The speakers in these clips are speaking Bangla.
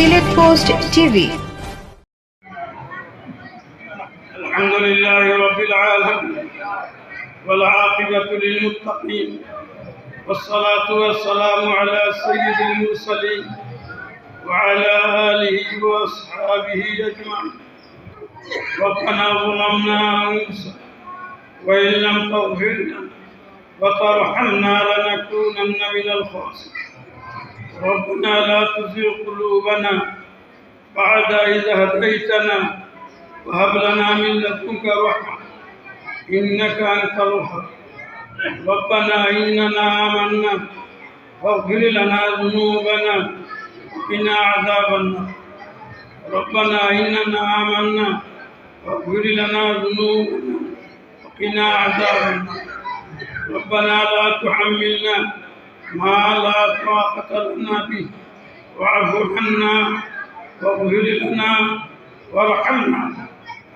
দেখছেন সিলেট পোস্ট টিভি الحمد لله رب العالمين والعاقبة للمتقين والصلاة والسلام على سيد المرسلين وعلى آله وأصحابه أجمعين ربنا ظلمنا أنفسنا وإن لم تغفر لنا وترحمنا لنكونن من الخاسرين ربنا لا تزغ قلوبنا بعد إذ هديتنا وهب لنا من لدنك رحمة إنك أنت الوهاب. ربنا إننا آمنا فاغفر لنا ذنوبنا وقنا عذاب النار. ربنا إننا آمنا فاغفر لنا ذنوبنا وقنا عذاب النار. ربنا لا تحملنا ما لا طاقة لنا به. واعف عنا واغفر لنا وارحمنا.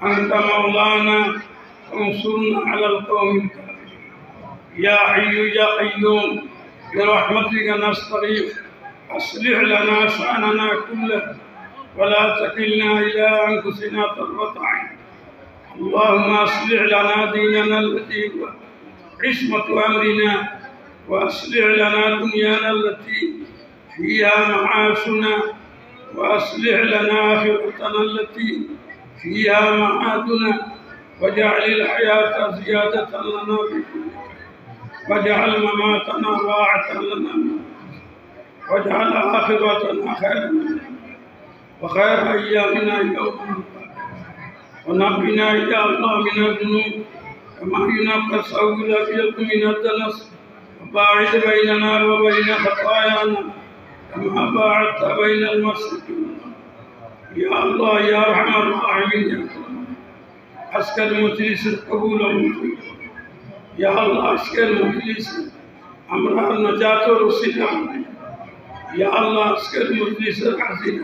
أنت مولانا وانصرنا على القوم الكافرين. يا حي يا قيوم برحمتك نستغيث. أصلح لنا شأننا كله ولا تكلنا إلى أنفسنا طرفة عين. اللهم أصلح لنا ديننا الذي هو عصمة أمرنا. وأصلح لنا دنيانا التي فيها معاشنا وأصلح لنا آخرتنا التي فيها معادنا واجعل الحياة زيادة لنا في كل خير واجعل مماتنا راحة لنا. واجعل آخرتنا خيرا وخير أيامنا يوم ونقنا يا الله من الذنوب كما ينقى الثوب الأبيض من الدنس وباعد بيننا وبين خطايانا كما باعدت بين المشرق والمغرب يا الله يا ارحم الراحمين يا كريم আজকের মজলিসের কবুল ও মঞ্জুর করো। ইয়া আল্লাহ আজকের মজলিসে আমরা নজাত রসিলা বানাই ইয়া আল্লাহ আজকের মজলিসের হাজির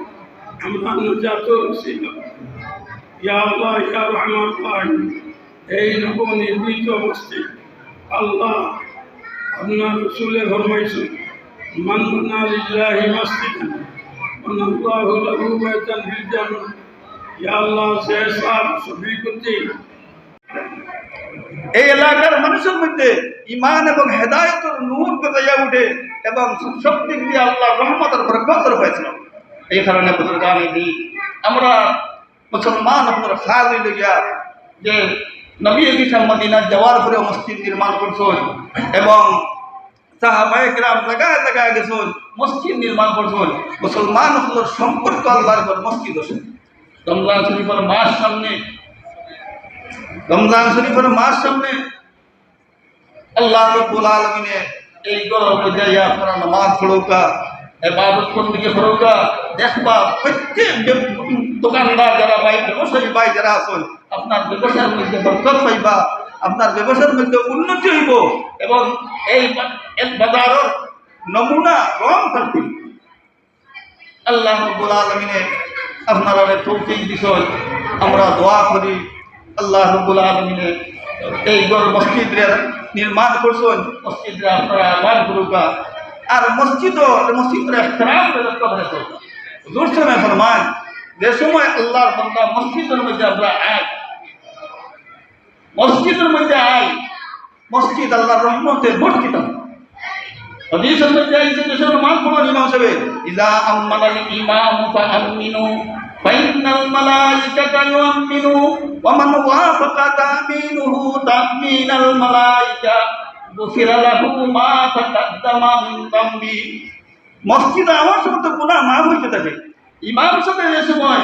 আমরা নজাত রসিলা বানাই ইয়া আল্লাহ ইয়া রহমান রাহিম এই নবনির্মিত মসজিদ আল্লাহ আপনার রসুলে ফরমাইছেন মান বানা লিল্লাহি মাসজিদান বানাল্লাহু লাহু বাইতান ফিল জান্নাহ। ইয়া আল্লাহ শেখ সাহেব সফিকুদ্দিন এই এলাকার মানুষের মধ্যে ইমান এবং হেদায়তের নূর বেজাইয়া উঠে এবং শক্তি দিয়ে আল্লাহ রহমতের বরকতর হয়েছিল এই কারণে বুজুর্গান আমরা মুসলমান আপনার খাওয়া লইয়া যে নবী কিসাম যাওয়ার পরে মসজিদ নির্মাণ করছেন এবং সাহাবায়ে কিরাম জায়গায় জায়গায় গেছেন, মসজিদ নির্মাণ করছেন। মুসলমান হলোর সম্পর্ক আল্লাহর মসজিদ আছে রমজান শরীফের মাস সামনে। রমজান শরীফের মাস সামনে। আল্লাহ রব্বুল আলমিনে এই গরম যাইয়া আপনারা নামাজ পড়ৌকা এবাদত দিকে পড়ৌকা দেখবা প্রত্যেক দোকানদার যারা ভাই ব্যবসায়ী ভাই যারা আছেন আপনার ব্যবসার মধ্যে বরকত পাইবা, আপনার ব্যবসার মধ্যে উন্নতি হইব এবং এই বাজারের নমুনা রং থাকবে। আল্লাহ রব্বুল আলমিনে আপনারা তৌফিক বিষয় আমরা দোয়া করি, আল্লাহ রব্বুল আলমিনে এই গর মসজিদের নির্মাণ করছেন। মসজিদে আপনারা আবার করুকা। আর মসজিদ মসজিদের এহতরাম হুজুর সাহেব ফরমান, যে সময় আল্লাহর বান্দা মসজিদের মধ্যে আমরা আয় মসজিদের মধ্যে আয়। মসজিদ আল্লাহর রহমতে ভর্তিত। হাদিসের মধ্যে আইছে যে সময় মান পড়ার ইমাম সাহেব ইজা আম্মানাল ইমাম ফাআমিনু ফাইন্নাল মালাইকাতা ইউমিনু ওয়া মান ওয়াফাকা তামিনুহু তামিনাল মালাইকা, গুফিরা লাহু মা তাকাদ্দামা মিন যামবি মসজিদে আমার সময় তো গুনাহ মাফ হইতে থাকে। ইমাম সাহেব এই সময়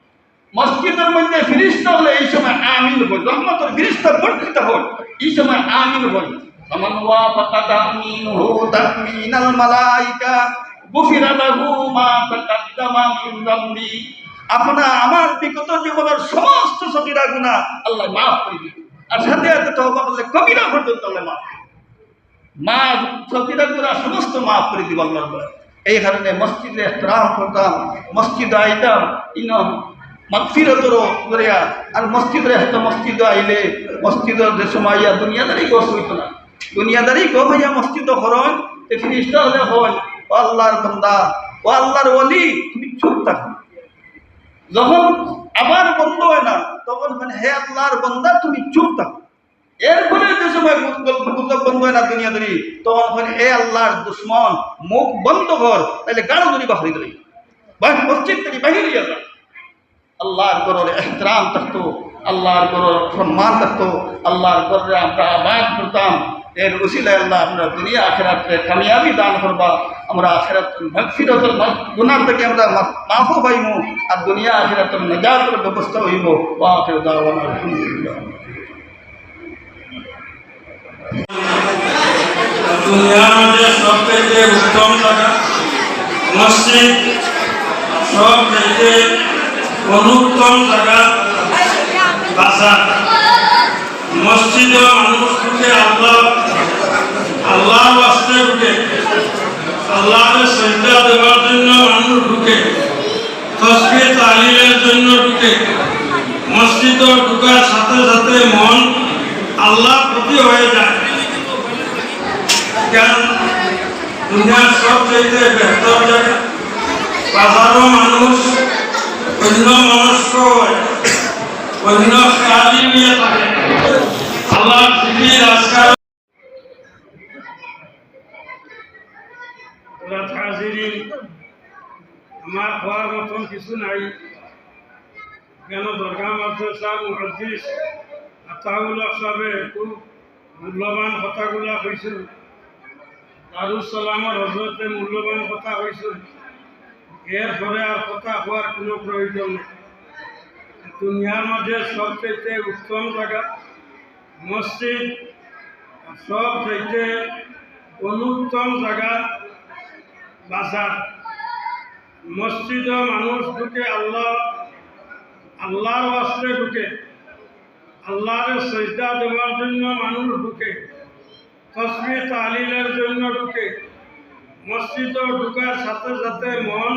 মসজিদের মধ্যে ফিরিস্তা হলে এই সময় আমিন হই রহমতের ফিরিস্তা বর্ধিত হই এই সময় আমিন হই فمن وافق تأمينه تأمين الملائكة غفر له ما تقدم من ذنبه আপনার আমার বিগত জীবনের সমস্ত সকিরা গুণা আল্লাহ মাফ করে দিবে আর সাথে সাথে তহবা করলে কবিরা পর্যন্ত আল্লাহ মাফ মা সকিরা গুণা সমস্ত মাফ করে দিব আল্লাহ এই কারণে মসজিদে এহতরাম করতাম মসজিদ আইতাম ইনম তুমি যখন আবার বন্ধ হয় না, তখন মানে হে আল্লাহর তুমি চুপ থাকো। এরপরে বন্ধ হয় না দুনিয়াদারি, তখন ওখানে হে আল্লাহর দুশ্মন, মুখ বন্ধ কর তাহলে গাঢ় দড়ি বাহারি দড়ি মসজিদ থেকে বাহির হইয়া আল্লাহর গরর এহতরাম থাকতো, আল্লাহর গরর সম্মান থাকতো, আল্লাহর গররে আমরা আবাদ করতাম। এর উসিলায় আল্লাহ আমরা দুনিয়া আখেরাতে কামিয়াবি দান করবা। আমরা আখেরাত ভক্তিরত গুনার থেকে আমরা মাফও পাইমু আর দুনিয়া আখেরাত নজাতের ব্যবস্থা হইব ও আখের দাওয়ানা আলহামদুলিল্লাহ। দুনিয়ার মধ্যে সবথেকে উত্তম জায়গা মসজিদ, সব থেকে অনুত্তম জায়গা। বাজার মসজিদ মানুষ ঢুকে আল্লাহ আল্লাহ বাস্তে ঢুকে। আল্লাহকে শ্রদ্ধা দেওয়ার জন্য মানুষ ঢুকে। তসবি তালিমের জন্য ঢুকে। মসজিদ ঢুকার সাথে সাথে মন আল্লাহ প্রতি হয়ে যায়। জ্ঞান দুনিয়ার সব চাইতে বেহতর জায়গা। বাজারও মানুষ অন্য মনস্ক হয় অন্য খেয়ালি নিয়ে থাকে আল্লাহ পৃথিবীর আজকাল আমার হওয়ার মতন কিছু নাই কেন দরগা মাদ্রাসা মুহাদ্দিস আতাউল্লাহ সাহেবের খুব মূল্যবান কথাগুলা হয়েছিল দারুসালামর হজরতে মূল্যবান কথা হয়েছে এর পরে আর কথা হওয়ার কোনো প্রয়োজন নেই। দুনিয়ার মাঝে সবচেয়ে উত্তম জায়গা মসজিদ, আর সব চাইতে অনুত্তম জায়গা বাজার। মসজিদে মানুষ ঢুকে আল্লাহ, আল্লাহর ওয়াস্তে ঢুকে, আল্লাহর সজদা দেওয়ার জন্য মানুষ ঢুকে, তসবি তালিলের জন্য ঢুকে মসজিদ ঢুকার সাথে সাথে মন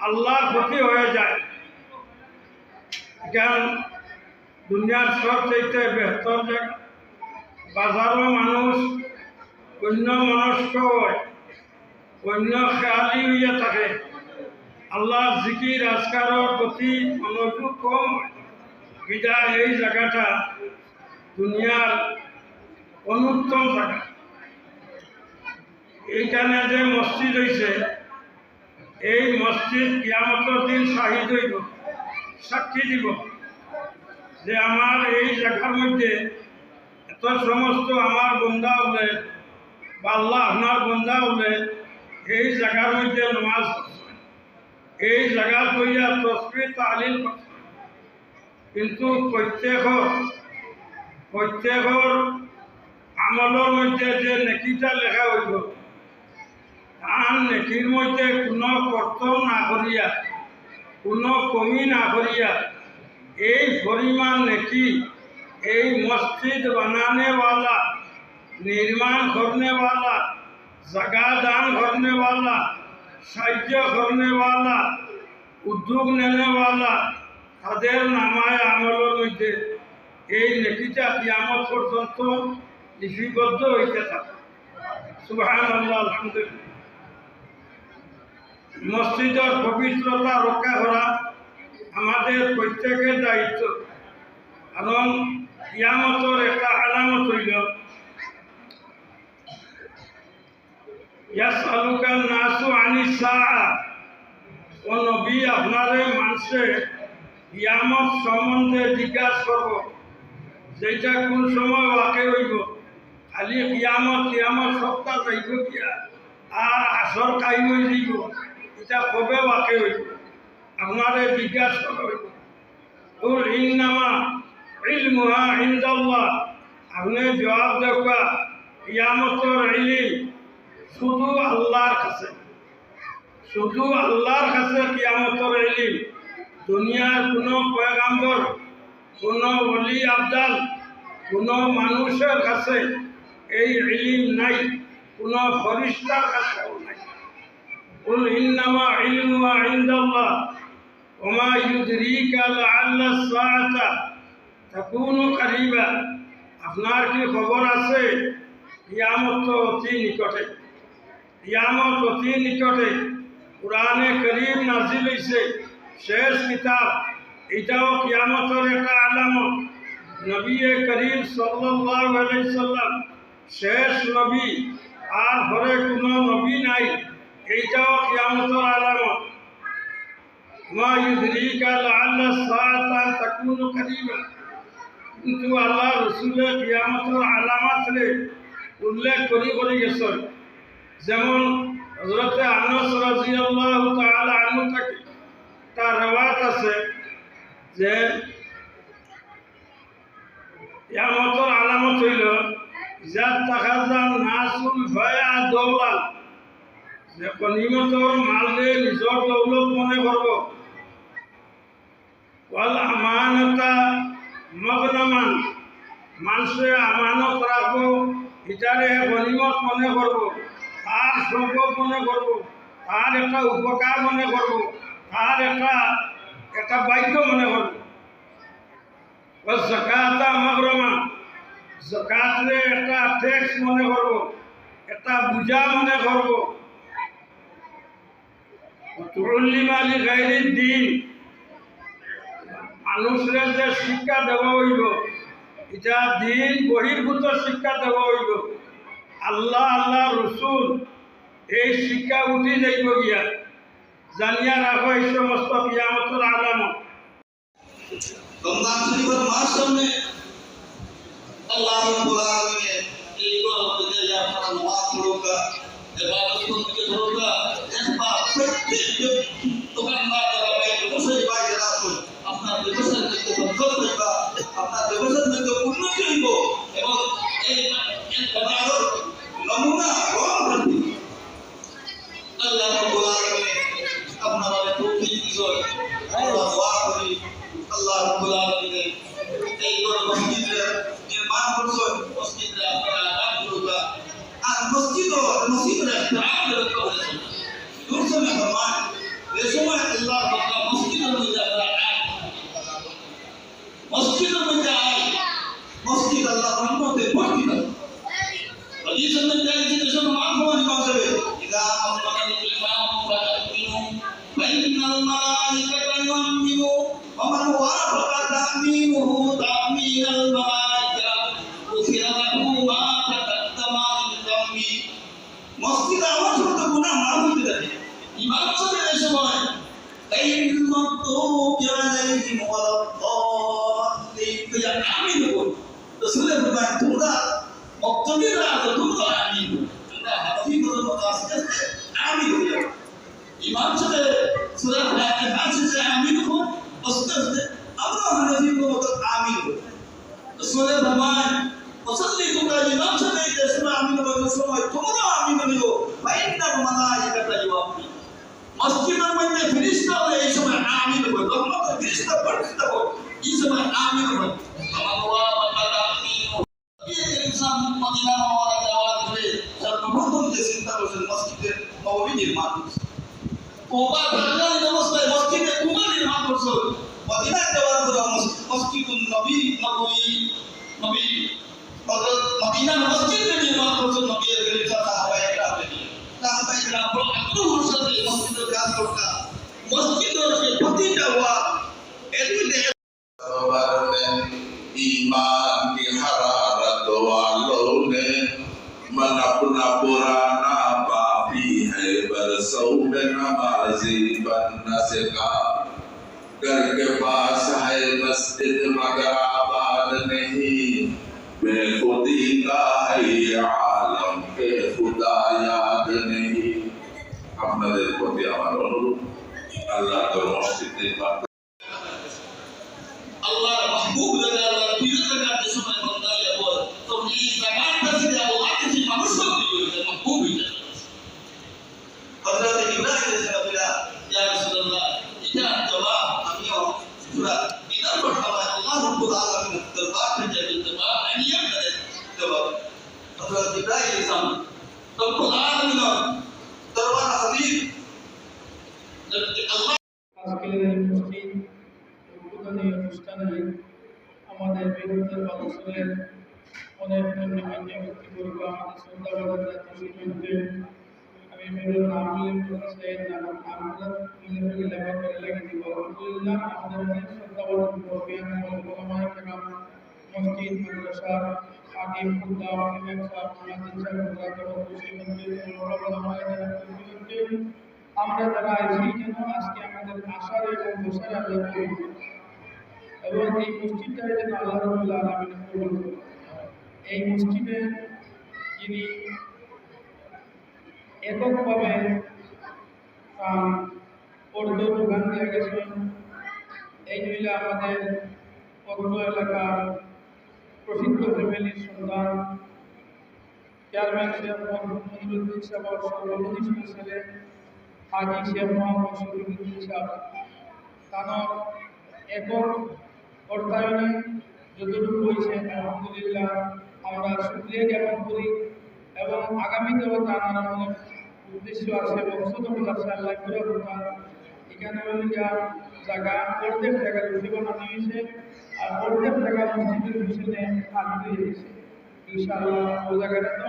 আল্লাহর প্রতি হয়ে যায়। জ্ঞান দুনিয়ার সব চাইতে বেহতর জায়গা। বাজারও মানুষ, অন্য মনস্ক হয়, অন্য খেয়ালি হইয়া থাকে। আল্লাহর জিকির আজকারের প্রতি মনোযোগ কম। বিদায় এই জায়গাটা দুনিয়ার অনুত্তম জায়গা। এইখানে যে মসজিদ হয়েছে এই মসজিদ কিয়ামতের দিন শাহিদ হইব, সাক্ষী দিব যে আমার এই জায়গার মধ্যে এত সমস্ত আমার বন্ধা হলে বা আল্লাহ আপনার বন্ধা হলে এই জায়গার মধ্যে নমাজ এই জায়গা কইয়া তসবি, তালিল কিন্তু প্রত্যেকর প্রত্যেকর আমলের মধ্যে যে নেকিটা লেখা হইব আর নেকির মধ্যে কোনো কর্ত না করিয়া কোনো কমি না করিয়া এই পরিমাণ নেকি এই মসজিদ বানানেওয়ালা নির্মাণ করনেওয়ালা জাগা দান করনেওয়ালা সাহায্য করনেওয়ালা উদ্যোগ নেনেওয়ালা তাদের নামায় আমলের মধ্যে এই নেকিটা কিয়ামত পর্যন্ত লিপিবদ্ধ হইতে থাকে। সুবাহ আল্লাহ আলহামদুলিল্লাহ। মসজিদের পবিত্রতা রক্ষা করা আমাদের প্রত্যেকের দায়িত্ব। কারণ কিয়ামতের একটা আলামত হইল ইয়াসআলুকা নাসু আনি সাআ ও নবী আপনারে মানুষে কিয়ামত সম্বন্ধে জিজ্ঞাসা করব যেটা কোন সময় ওয়াকে হইব খালি কিয়ামত কিয়ামত সপ্তাহ যাইব কিয়া? আর আসর কাই হয়ে যাইব এটা কবে ওয়াকে হইব। আপনারে জিজ্ঞাসা করা হইব। ওর ইন্নামা ইলমুহা ইনদাল্লাহ। আপনি জবাব দেওয়া কিয়ামতর ইলিম শুধু আল্লাহর কাছে। শুধু আল্লাহর কাছে কিয়ামতর ইলিম। দুনিয়ার কোনো পয়গাম্বর, কোনো অলি আবদাল, কোনো মানুষের কাছে এই ইলিম নাই, কোনো ফরিস্তার নাই قل إنما علمها عند الله وما يدريك لعل الساعة تكون قريبا আপনার কি খবর আছে ইয়ামত তো অতি নিকটে ইয়ামত অতি নিকটে কোরআনে করিম নাজিল হইছে শেষ কিতাব এটাও কিয়ামতের একটা আলামত নবী করিম সাল্লাল্লাহু আলাইহি সাল্লাম শেষ নবী আর ঘরে কোনো নবী নাই এইটাও কিয়ামতের আলামত মা ইউদরিকা লাআল্লা সাআতা তাকুনু করিবা কিন্তু আল্লাহ রসুলের কিয়ামতের আলামাত রে উল্লেখ করি করে গেছেন। যেমন হজরতে আনস রাজিয়াল্লাহু তাআলা আনহু থেকে, তার রেওয়াত আছে যে, কিয়ামতের আলামত হইল যার তাখাজান নাসুল ভয়া দৌলাল যে গনিমতর মালরে নিজর দৌলত মনে করব ওয়াল আমানতা মগনমান মানুষে আমানত রাখব এটারে গনিমত মনে করব, তার সম্পদ মনে করব, তার একটা উপকার মনে করব, তার একটা একটা বাক্য মনে করব। ও জকাতা মগরমা জকাতরে একটা ট্যাক্স মনে করব, একটা বুঝা মনে করব দিন। মানুষের যে শিক্ষা দেওয়া হইব, এটা দিন বহির্ভূত শিক্ষা দেওয়া হইব। আল্লাহ আল্লাহ রসুল এই শিক্ষা উঠি যাইব গিয়া। জানিয়া রাখো এই সমস্ত কিয়ামতের আলামত। রমজান শরীফের মাস সামনে আপনারা নামাজ প্রত্যেক দোকানদার যারা বাইরে বসে বাইরে রাখুন আপনার ব্যবসার মধ্যে বরকত হইবা আপনার ব্যবসার মধ্যে উন্নতি হইব এবং এই বাজার নমুনা গ্রহণ করবে আল্লাহ রাব্বুল আলামিন আপনারা তৌফিক দিবেন রাসূলের ফরমান তোমরা মক্তবিরা আছে তোমরা আমিন তোমরা হাফিজের মতো আস্তে আস্তে আমিন হয়ে যাও ইমাম সাহেব সূরা ফাতিহা শেষে আমিন হো আস্তে আস্তে আমরা হানাফির মতো আমিন হই রাসূলের ফরমান وصلي তোমরা ইমাম সাহেব এই সূরা আমিন বলার সময় তোমরা আমিন হইও ফাইন্না মালাইকাতা ইউআমিন মসজিদের মধ্যে ফিরিস্তা হলে এই সময় আমিন হবে রহমতের ফিরিস্তা পড়তে থাকো এই সময় আমিন হবে আমার মদিনা মওয়ালা যাওয়ার পরে সর্বপ্রথম যে চিন্তা করছেন মসজিদের নববী নির্মাণ করছে। কোবা বাঙালি অবস্থায় মসজিদে কুবা নির্মাণ করছে। মদিনা যাওয়ার পরে মসজিদুল নবী নবী নবী। মদিনা মসজিদ নির্মাণ করছে নবী করিম সাহাবায়ে কেরাম সাহাবায়ে কেরাম বড় আগ্রহের সাথে মসজিদের কাজ করতা। মসজিদের যে প্রতিটা ওয়াক এর Kabarnya iman پرانا پاپی ہے برسوں نمازی بننا سکھا گھر کے پاس ہے مسجد مگر آباد نہیں بے خودی کا ہے عالم کے خدا یاد نہیں আপনাদের প্রতি আমার অনুরোধ আল্লাহ তোর মসজিদে নাম নামগুলো মিলে মিলে লেখা করে লেগে দিব আলহামদুলিল্লাহ আমাদের অনেক সন্ধ্যাবেলা মুরব্বিয়ান এবং ওলামায়ে কেরাম মসজিদ মাদ্রাসা হাকিম খুদ্া ইমাম সাহেব মুহাদ্দিস সাহেব মুরাকাবা খুশি মন্দির ওলামায়ে কেরাম আমরা যারা আছি যেন আজকে আমাদের আশার এবং বসার আল্লাহ কবুল করুন। এবং এই মসজিদটা যেন আল্লাহ রবুল্লা আলমিন কবুল করুন। এই মসজিদে যিনি এককভাবে আম, পর্দ যোগান দিয়ে গেছেন এই মহিলা আমাদের পর্দ এলাকার প্রসিদ্ধ ফ্যামিলির সন্তান। চেয়ারম্যান শেখ মোহাম্মদ মনিরুদ্দিন সাহেব ছেলে হাজি শেখ মোহাম্মদ শরীফুদ্দিন সাহেব। তানোর একক অর্থায়নে যতটুকু হয়েছে আলহামদুলিল্লাহ। আমরা সুক্রিয়া জ্ঞাপন করি এবং আগামীতেও তার অনেক উদ্দেশ্য আছে বক্তব্য আছে আল্লাহ করে এখানে জায়গা অর্ধেক জায়গার বেশি বানানো হয়েছে আর অর্ধেক জায়গা মসজিদের পিছনে খালি হয়েছে। ইনশাআল্লাহ ও জায়গাটা তো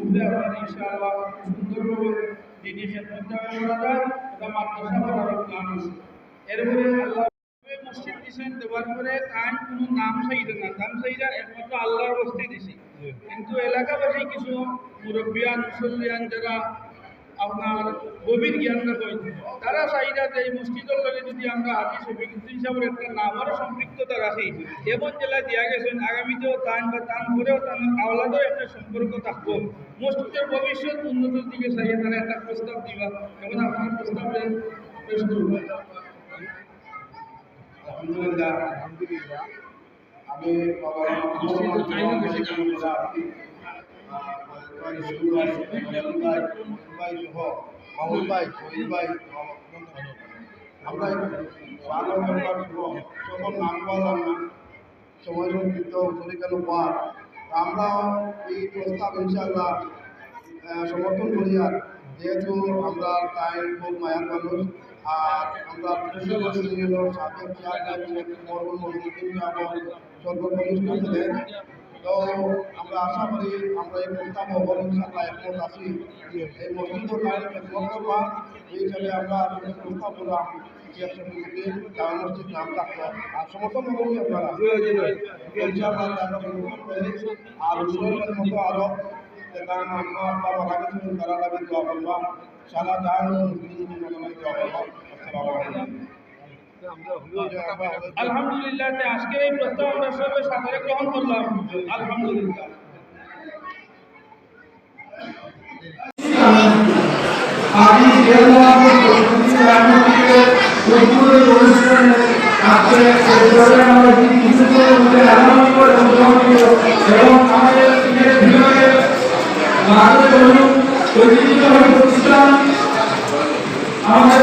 উঠলে আপনার ইনশাআল্লাহ সুন্দরভাবে দিদি খেদমতটা করা যায় এটা মাদ্রাসা করার প্ল্যান আছে। এরপরে আল্লাহ মসজিদ দিছেন দেওয়ার পরে তাই কোনো নাম চাইছে না। নাম চাইরা একমাত্র আল্লাহর বস্তি দিছি। কিন্তু এলাকাবাসী কিছু মুরব্বিয়ান মুসল্লিয়ান যারা আপনার গভীর জ্ঞান রাখেন তারা চাহিদা যে এই মসজিদের লগে যদি আমরা হাতি শফিকুদ্দিন সাহেবের একটা নামের সম্পৃক্ততা রাখি এবং জেলায় দেওয়া গেছেন আগামীতেও তান বা তান করেও তার আওলাদের একটা সম্পর্ক থাকব। মসজিদের ভবিষ্যৎ উন্নতির দিকে চাইয়ে তারা একটা প্রস্তাব দিবা। এবং আপনার প্রস্তাবে পেশ করব? আলহামদুলিল্লাহ আমি বাবা ভাই ভাই শহীদ ভাই আমরা সময় চলে পার আমরা এই প্রস্তাব ইনশাল্লাহ সমর্থন করি আর যেহেতু আমরা তাই খুব মায়ার মানুষ আর আমরা সাবেক চেয়ারম্যান সর্বকনিষ্ঠ ছিলেন তো আমরা আশা করি আমরা এই প্রস্তাব হবল ইনশাল্লাহ একমত আছি এই মসজিদের লাইন খেদমত করবা এই হিসাবে আমরা প্রস্তাব করলাম শেখ শফিউদ্দিন জামা মসজিদ নাম রাখব আর সমর্থন করব আপনারা। ইনশাআল্লাহ আমরা আর উন্নয়নের মতো সারা আলাইকুম। আলহামদুলিল্লাহ যে আজকে এই প্রস্তাব আমরা সবাই সাদরে গ্রহণ করলাম। আলহামদুলিল্লাহ। উদ্বোধনী অনুষ্ঠানে আজকে আমরা কিছু এবং আমাদের দিনের ভিতরে আমাদের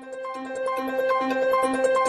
あっ!